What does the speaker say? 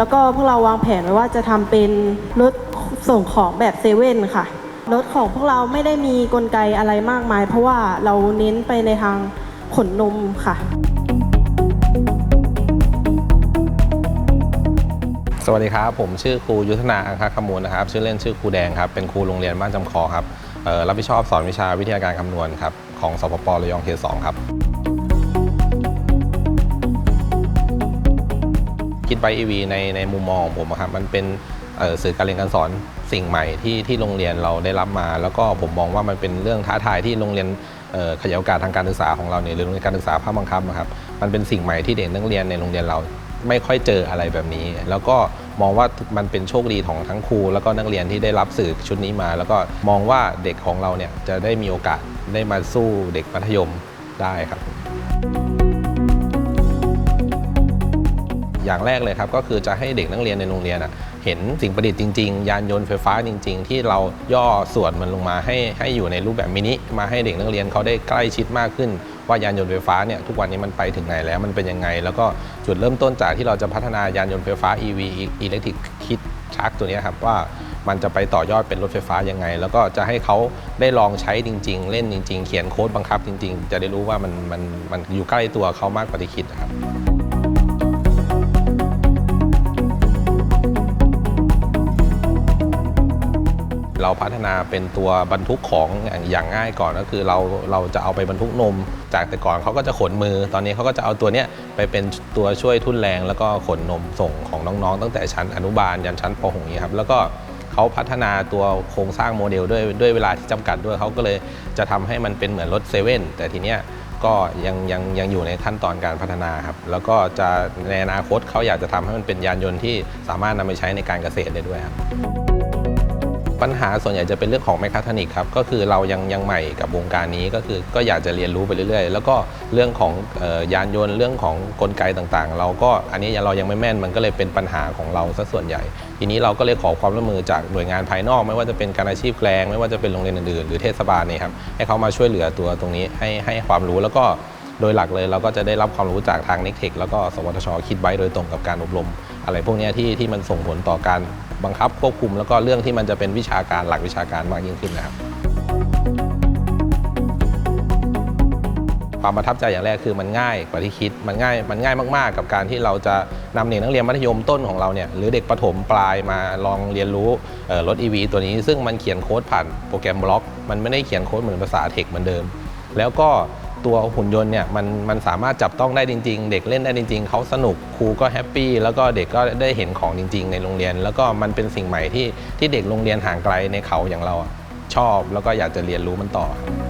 แล้วก็พวกเราวางแผนไว้ว่าจะทำเป็นรถส่งของแบบเซเว่นค่ะ รถของพวกเราไม่ได้มีกลไกอะไรมากมาย เพราะว่าเราเน้นไปในทางขนนมค่ะ สวัสดีครับ ผมชื่อครูยุทธนาอังคาขมูลนะครับ ชื่อเล่นชื่อครูแดงครับ เป็นครูโรงเรียนบ้านจำคอครับรับผิดชอบสอนวิชาวิทยาการคำนวณครับ ของสปประยองเขตสองครับ คิดไบอีวีในในมุมมองของผมอะครับมันเป็นสื่อการเรียนการสอนสิ่งใหม่ที่ที่โรงเรียนเราได้รับมา แล้วก็ผมมองว่ามันเป็นเรื่องท้าทายที่โรงเรียนขยายโอกาสทางการศึกษาของเราเนี่ยหรือโรงเรียนการศึกษาภาคบังคับนะครับมันเป็นสิ่งใหม่ที่เด็กนักเรียนในโรงเรียนเราไม่ค่อยเจออะไรแบบนี้ แล้วก็มองว่ามันเป็นโชคดีของทั้งครู แล้วก็นักเรียนที่ได้รับสื่อชุดนี้มา แล้วก็มองว่าเด็กของเราเนี่ยจะได้มีโอกาสได้มาสู้เด็กมัธยมได้ครับ อย่างแรกเลยครับ ก็คือจะให้เด็กนักเรียนในโรงเรียนเห็นสิ่งประดิษฐ์จริง ๆ ยานยนต์ไฟฟ้าจริง ๆ ที่เราย่อส่วนมันลงมาให้ให้อยู่ในรูปแบบมินิมาให้เด็กนักเรียนเขาได้ใกล้ชิดมากขึ้น ว่ายานยนต์ไฟฟ้าเนี่ยทุกวันนี้มันไปถึงไหนแล้วมันเป็นยังไง แล้วก็จุดเริ่มต้นจากที่เราจะพัฒนายานยนต์ไฟฟ้า EV Electric Kit Truck ตัวนี้ครับว่ามันจะไปต่อยอดเป็นรถไฟฟ้ายังไง แล้วก็จะให้เขาได้ลองใช้จริง ๆ เล่นจริง ๆ เขียนโค้ดบังคับจริง ๆ จะได้รู้ว่ามันมันมันอยู่ใกล้ตัวเขามากกว่าที่คิดครับ เราพัฒนาเป็นตัวบรรทุกของอย่างง่ายก่อนก็คือเราเราจะเอาไปบรรทุกนม จากแต่ก่อนเขาก็จะขนมือ ตอนนี้เขาก็จะเอาตัวเนี้ยไปเป็นตัวช่วยทุ่นแรง แล้วก็ขนนมส่งของน้องๆ ตั้งแต่ชั้นอนุบาลยันชั้นป .6 นี้ครับแล้วก็เขาพัฒนาตัวโครงสร้างโมเดลด้วยด้วยเวลาที่จำกัดด้วยเขาก็เลยจะทำให้มันเป็นเหมือนรถเซเว่นแต่ทีเนี้ยก็ยังยังยังอยู่ในขั้นตอนการพัฒนาครับ แล้วก็จะในอนาคตเขาอยากจะทำให้มันเป็นยานยนต์ที่สามารถนำไปใช้ในการเกษตรได้ด้วยครับ ปัญหาส่วนใหญ่จะเป็นเรื่องของแมคคาทรอนิกครับก็คือเรายังยังใหม่กับวงการนี้ก็คือก็อยากจะเรียนรู้ไปเรื่อยๆ แล้วก็เรื่องของออยานยนต์เรื่องของกลไกต่างๆ เราก็อันนี้เรายังไม่แม่นมันก็เลยเป็นปัญหาของเราซะส่วนใหญ่ ทีนี้เราก็เลยขอความร่วมมือจากหน่วยงานภายนอก ไม่ว่าจะเป็นการอาชีพแกลงไม่ว่าจะเป็นโรงเรียนอื่นๆหรือเทศบาลนี่ครับให้เขามาช่วยเหลือตัวตรงนี้ให้ให้ความรู้แล้วก็ โดยหลักเลยเราก็จะได้รับความรู้จากทางน็กเทคแล้วก็สวทช คิดไว้โดยตรงกับการอบรม อะไรพวกนี้ที่ที่มันส่งผลต่อการบังคับควบคุม แล้วก็เรื่องที่มันจะเป็นวิชาการหลักวิชาการมากยิ่งขึ้นนะครับความประทับใจอย่างแรกคือมันง่ายกว่าที่คิดมันง่ายมันง่ายมากๆ กับการที่เราจะนำเด็กนักเรียนมัธยมต้นของเราเนี่ยหรือเด็กประถมปลายมาลองเรียนรู้เอ่อรถ EV ตัวนี้ ซึ่งมันเขียนโค้ดผ่านโปรแกรมบล็อก มันไม่ได้เขียนโค้ดเหมือนภาษาเทคเหมือนเดิม แล้วก็ ตัวหุ่นยนต์เนี่ยมันมันสามารถจับต้องได้จริง ๆ เด็กเล่นได้จริง ๆเขาสนุกครูก็แฮปปี้แล้วก็เด็กก็ได้เห็นของจริง ๆ ในโรงเรียน แล้วก็มันเป็นสิ่งใหม่ที่ที่เด็กโรงเรียนห่างไกลในเขาอย่างเราชอบ แล้วก็อยากจะเรียนรู้มันต่อครับ